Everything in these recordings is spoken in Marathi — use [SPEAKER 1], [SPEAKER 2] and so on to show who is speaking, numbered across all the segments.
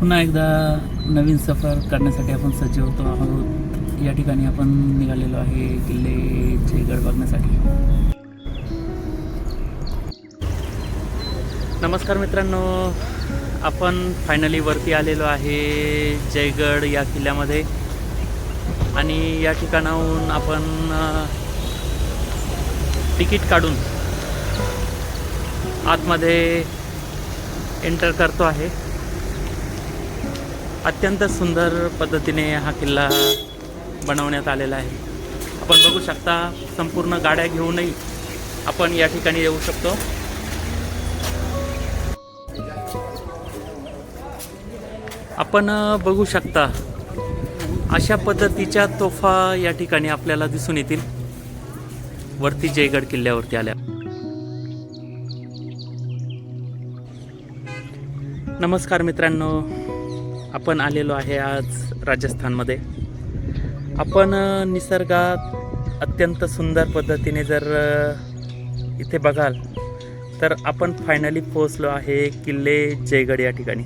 [SPEAKER 1] पुन्हा एकदा नवीन सफर करण्यासाठी आपण सज्ज होतो आहोत. या ठिकाणी आपण निघालेलो आहे किल्ले जयगड बघण्यासाठी. नमस्कार मित्रांनो. आपण फायनली वरती आलेलो आहे जयगड या किल्ल्यामध्ये. आणि या ठिकाणाहून आपण तिकीट काढून आतमध्ये एंटर करतो आहे. अत्यंत सुंदर पद्धतीने हा किल्ला बनवण्यात आलेला आहे. आपण बघू शकता संपूर्ण गाड्या घेऊनही आपण या ठिकाणी येऊ शकतो. आपण बघू शकता अशा पद्धतीच्या तोफा या ठिकाणी आपल्याला दिसून येतील. वरती जयगड किल्ल्यावरती आल्या. नमस्कार मित्रांनो आपण आलेलो आहे आज राजस्थानमध्ये. आपण निसर्गात अत्यंत सुंदर पद्धतीने जर इथे बघाल तर आपण फायनली पोहोचलो आहे किल्ले जयगड या ठिकाणी.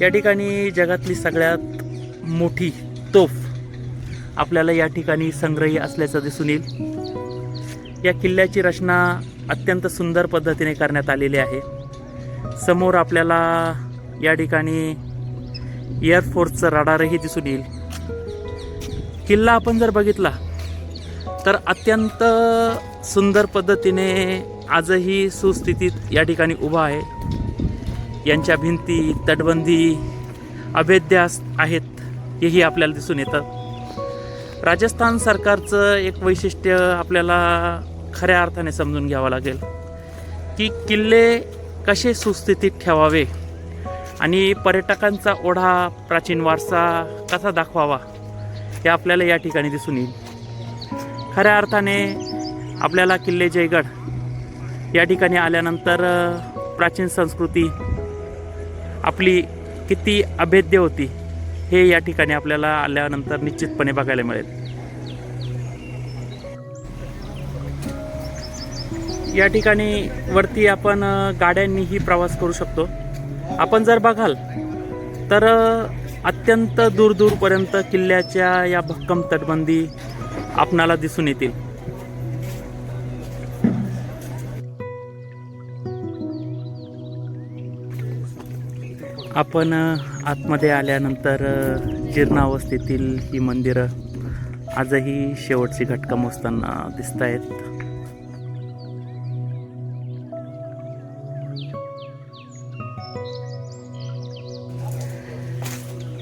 [SPEAKER 1] या ठिकाणी जगातली सगळ्यात मोठी तोफ आपल्याला या ठिकाणी संग्रही असल्याचं दिसून येईल. या किल्ल्याची रचना अत्यंत सुंदर पद्धतीने करण्यात आलेली आहे. समोर आपल्याला या ठिकाणी एअरफोर्सचं रडारही दिसून येईल. किल्ला आपण जर बघितला तर अत्यंत सुंदर पद्धतीने आजही सुस्थितीत या ठिकाणी उभा आहे. यांच्या भिंती तटबंदी अभेद्यास आहेत हेही आपल्याला दिसून येतं. राजस्थान सरकारचं एक वैशिष्ट्य आपल्याला खऱ्या अर्थाने समजून घ्यावं लागेल की किल्ले कसे सुस्थितीत ठेवावे? आणि पर्यटकांचा ओढा प्राचीन वारसा कसा दाखवावा हे आपल्याला या ठिकाणी दिसून येईल. खऱ्या अर्थाने आपल्याला किल्ले जयगड या ठिकाणी आल्यानंतर प्राचीन संस्कृती आपली किती अभेद्य होती हे या ठिकाणी आपल्याला आल्यानंतर निश्चितपणे बघायला मिळेल. या ठिकाणी वरती आपण गाड्यांनीही प्रवास करू शकतो. आपण जर बघाल तर अत्यंत दूरदूरपर्यंत किल्ल्याच्या या भक्कम तटबंदी आपणाला दिसून येतील. आपण आतमध्ये आल्यानंतर जीर्णावस्थेतील ही मंदिरं आजही शेवटची घटका मोजताना दिसत आहेत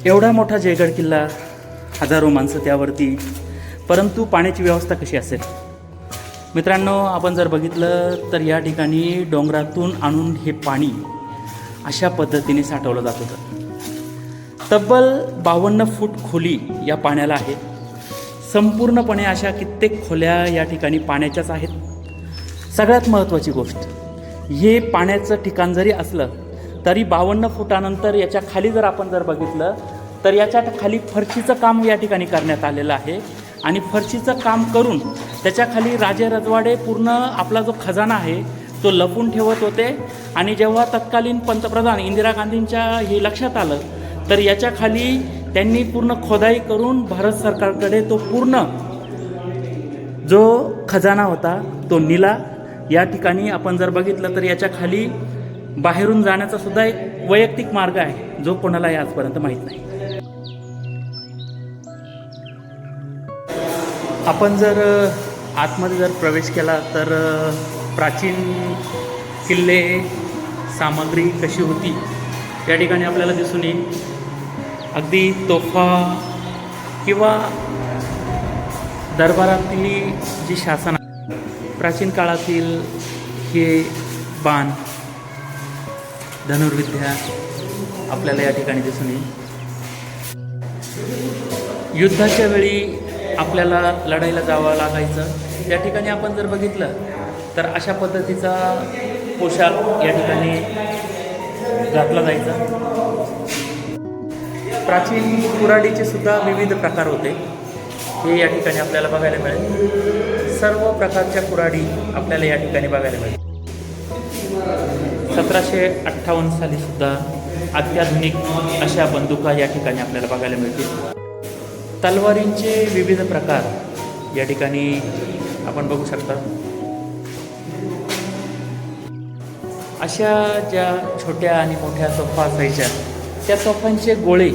[SPEAKER 1] एवढा मोठा जयगड किल्ला हजारो माणसं त्यावरती परंतु पाण्याची व्यवस्था कशी असेल? मित्रांनो आपण जर बघितलं तर या ठिकाणी डोंगरातून आणून हे पाणी अशा पद्धतीने साठवलं जात होतं. तब्बल बावन्न फूट खोली या पाण्याला आहे संपूर्णपणे अशा कित्येक खोल्या या ठिकाणी पाण्याच्याच आहेत. सगळ्यात महत्त्वाची गोष्ट हे पाण्याचं ठिकाण जरी असलं तरी बावन्न फुटानंतर याच्या खाली जर आपण जर बघितलं तर याच्या खाली फरशीचं काम या ठिकाणी करण्यात आलेलं आहे. आणि फरशीचं काम करून त्याच्याखाली राजे रजवाडे पूर्ण आपला जो खजाना आहे तो लपून ठेवत होते. आणि जेव्हा तत्कालीन पंतप्रधान इंदिरा गांधींच्या हे लक्षात आलं तर याच्याखाली त्यांनी पूर्ण खोदाई करून भारत सरकारकडे तो पूर्ण जो खजाना होता तो निला. या ठिकाणी आपण जर बघितलं तर याच्या खाली बाहेरून जाण्याचा सुद्धा एक वैयक्तिक मार्ग आहे जो कोणालाही आजपर्यंत माहीत नाही. आपण जर आतमध्ये जर प्रवेश केला तर प्राचीन किल्ले सामग्री कशी होती या ठिकाणी आपल्याला दिसून येईल. अगदी तोफा किंवा दरबारातली जी शासन प्राचीन काळातील हे बाण धनुर्विद्या आपल्याला या ठिकाणी दिसून येईल. युद्धाच्या वेळी आपल्याला लढाईला जावं लागायचं. या ठिकाणी आपण जर बघितलं तर अशा पद्धतीचा पोशाख या ठिकाणी घातला जायचा. प्राचीन कुऱ्हाडीचे सुद्धा विविध प्रकार होते. हे या ठिकाणी आपल्याला बघायला मिळेल. सर्व प्रकारच्या कुऱ्हाडी आपल्याला या ठिकाणी बघायला मिळेल. सतराशे अठ्ठावन्न साली सुद्धा अत्याधुनिक अशा बंदुका या ठिकाणी आपल्याला बघायला मिळतील. तलवारींचे विविध प्रकार या ठिकाणी आपण बघू शकता. अशा ज्या छोट्या आणि मोठ्या सोफा असायच्या त्या सोफांचे गोळे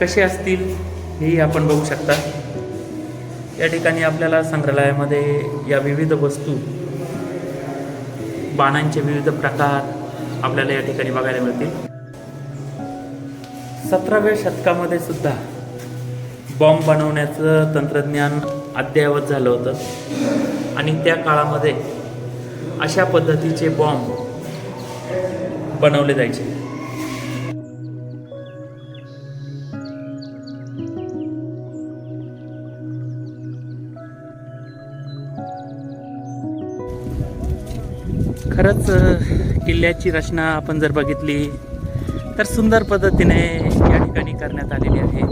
[SPEAKER 1] कसे असतील हेही आपण बघू शकता. या ठिकाणी आपल्याला संग्रहालयामध्ये या विविध वस्तू बाणांचे विविध प्रकार आपल्याला या ठिकाणी बघायला मिळतील. सतराव्या शतकामध्ये सुद्धा बॉम्ब बनवण्याचं तंत्रज्ञान अद्ययावत झालं होतं. आणि त्या काळामध्ये अशा पद्धतीचे बॉम्ब बनवले जायचे. खरंच किल्ल्याची रचना आपण जर बघितली तर सुंदर पद्धतीने या ठिकाणी करण्यात आलेली आहे.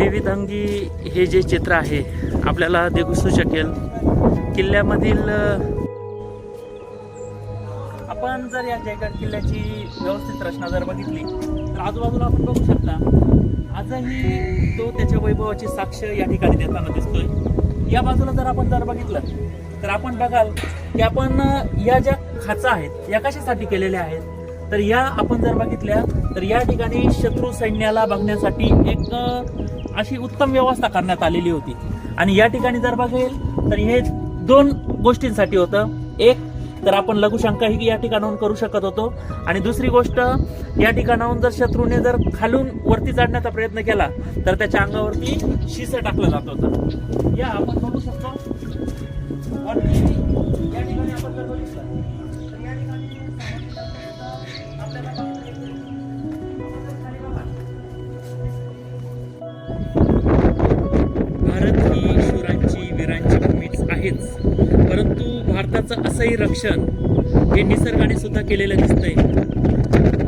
[SPEAKER 1] विविधांगी हे जे चित्र आहे आपल्याला दिसू शकेल. किल्ल्यामधील आपण जर या जयगड किल्ल्याची व्यवस्थित रचना जर बघितली तर आजूबाजूला आपण बघू शकता आजही तो त्याच्या वैभवाची साक्ष या ठिकाणी देताना दिसतोय. या बाजूला जर आपण जर बघितलं तर आपण बघाल की आपण या ज्या खाचा आहेत या कशासाठी केलेल्या आहेत तर या आपण जर बघितल्या तर या ठिकाणी शत्रू सैन्याला बघण्यासाठी एक अशी उत्तम व्यवस्था करण्यात आलेली होती. आणि या ठिकाणी जर बघेल तर हे दोन गोष्टींसाठी होतं. एक तर आपण लघुशंका ही या ठिकाणाहून करू शकत होतो. आणि दुसरी गोष्ट या ठिकाणाहून जर शत्रूने जर खालून वरती चढण्याचा प्रयत्न केला तर त्याच्या अंगावरती शिसं टाकलं जात होतं. या आपण बघू शकतो. भारताचं असंही रक्षण हे निसर्गाने सुद्धा केलेलं दिसतंय.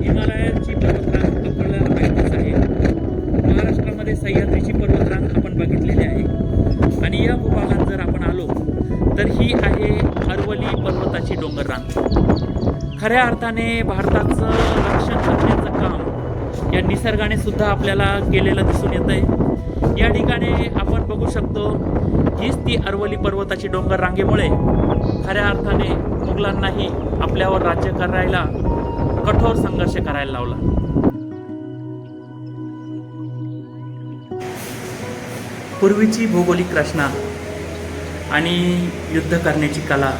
[SPEAKER 1] हिमालयाची पर्वतरांग आपल्याला माहितीच आहे. महाराष्ट्रामध्ये सह्याद्रीची पर्वतरांग आपण बघितलेली आहे. आणि या भूभागात जर आपण आलो तर ही आहे अरवली पर्वताची डोंगररांग. खऱ्या अर्थाने भारताचं रक्षण करण्याचं काम या निसर्गाने सुद्धा आपल्याला केलेलं दिसून येत आहे या ठिकाणी आपण बघू शकतो हीच ती अरवली पर्वताची डोंगर रांगेमुळे खऱ्या अर्थाने मुघलांनाही आपल्यावर राज्य करायला कठोर संघर्ष करायला लावला. पूर्वीची भौगोलिक रचना आणि युद्ध करण्याची कला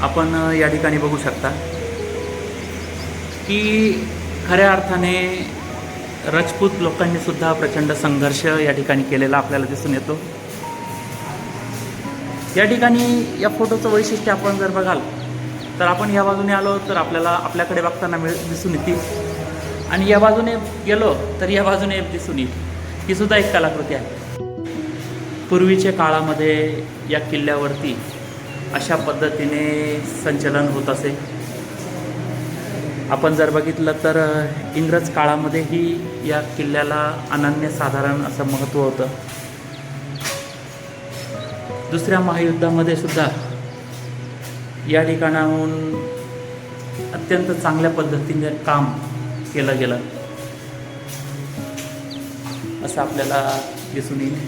[SPEAKER 1] आपण या ठिकाणी बघू शकता. की खऱ्या अर्थाने राजपूत लोकांनी सुद्धा प्रचंड संघर्ष या ठिकाणी केलेला आपल्याला दिसून येतो. या ठिकाणी या फोटोचं वैशिष्ट्य आपण जर बघाल तर आपण या बाजूने आलो तर आपल्याला आपल्याकडे बघताना मिळ दिसून येतील. आणि या बाजूने गेलो तर या बाजूने दिसून येईल. ही सुद्धा एक कलाकृती आहे. पूर्वीच्या काळामध्ये या किल्ल्यावरती अशा पद्धतीने संचलन होत असे. आपण जर बघितलं तर इंग्रज काळामध्येही या किल्ल्याला अनन्यसाधारण असं महत्त्व होतं. दुसऱ्या महायुद्धामध्ये सुद्धा या ठिकाणाहून अत्यंत चांगल्या पद्धतीने काम केलं गेलं. असं आपल्याला दिसून येईल.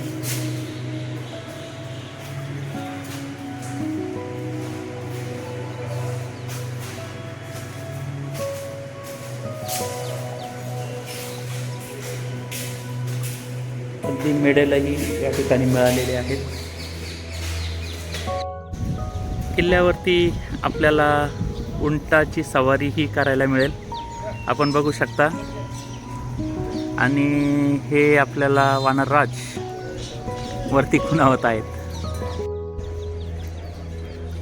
[SPEAKER 1] अगदी मेडलही या ठिकाणी मिळालेले आहेत. किल्ल्यावरती आपल्याला उंटाची सवारी ही करायला मिळेल. आपण बघू शकता. आणि हे आपल्याला वानरराज वरती खुणावत आहेत.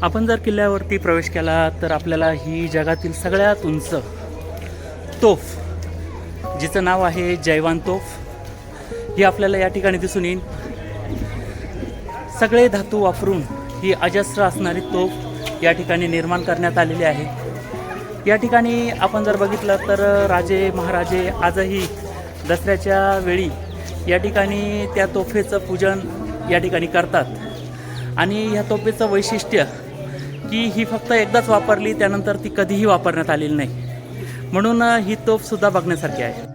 [SPEAKER 1] आपण जर किल्ल्यावरती प्रवेश केला तर आपल्याला ही जगातील सगळ्यात उंच तोफ जिचं नाव आहे जैवान तोफ ही आपल्याला या ठिकाणी दिसून येईल. सगळे धातू वापरून ही अजस्त्र असणारी तोफ या ठिकाणी निर्माण करण्यात आलेली आहे. या ठिकाणी आपण जर बघितलं तर राजे महाराजे आजही दसऱ्याच्या वेळी या ठिकाणी त्या तोफेचं पूजन या ठिकाणी करतात. आणि ह्या तोफेचं वैशिष्ट्य की ही फक्त एकदाच वापरली त्यानंतर ती कधीही वापरण्यात आलेली नाही. म्हणून ही तोफसुद्धा बघण्यासारखी आहे.